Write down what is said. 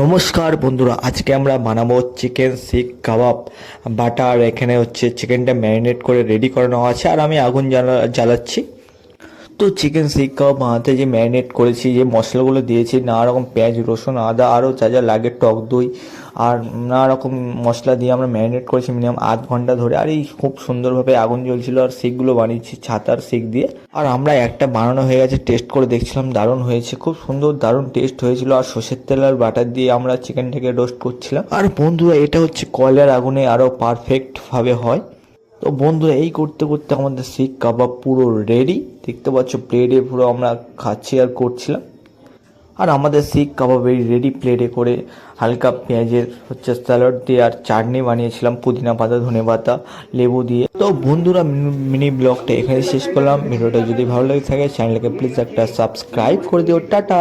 নমস্কার বন্ধুরা, আজকে আমরা বানাবো চিকেন শিখ, কাবাব। বাটার এখানে হচ্ছে চিকেনটা ম্যারিনেট করে রেডি করানো আছে। আর আমি আগুন জ্বালা, জ্বালাচ্ছি। তো চিকেন শিক কাবাব বানাতে যে ম্যারিনেট করেছি, যে মশলাগুলো দিয়েছি নানা রকম পেঁয়াজ, রসুন, আদা, আরও যা যা লাগে, টক দই, আর নানা রকম মশলা দিয়ে আমরা ম্যারিনেট করেছি মিনিমাম আধ ঘণ্টা ধরে। আর এই খুব সুন্দরভাবে আগুন জ্বলছিল, আর শিকগুলো বানিয়েছি, ছাতার শিক দিয়ে। আর আমরা একটা বানানো হয়ে গেছে টেস্ট করে দেখছিলাম, দারুণ হয়েছে, খুব সুন্দর, দারুণ টেস্ট হয়েছিল। আর সর্ষের তেল আর বাটার দিয়ে আমরা চিকেনটাকে রোস্ট করছিলাম। আর বন্ধুরা, এটা হচ্ছে কয়লার আগুনে আরও পারফেক্টভাবে হয়। তো বন্ধুরা, এই করতে করতে আমাদের শিখ কাবাব পুরো রেডি দেখতে পাচ্ছ প্লেটে পুরো আমরা খাচ্ছি আর করছিলাম। আর আমাদের শিখ কাবাব এই রেডি প্লেটে করে হালকা পেঁয়াজের হচ্ছে স্যালাড দিয়ে আর চাটনি বানিয়েছিলাম, পুদিনা পাতা, ধনে পাতা, লেবু দিয়ে। তো বন্ধুরা, মিনি ব্লগটা এখানে শেষ করলাম। ভিডিওটা যদি ভালো লেগে থাকে চ্যানেলকে প্লিজ একটা সাবস্ক্রাইব করে দিও। টাটা!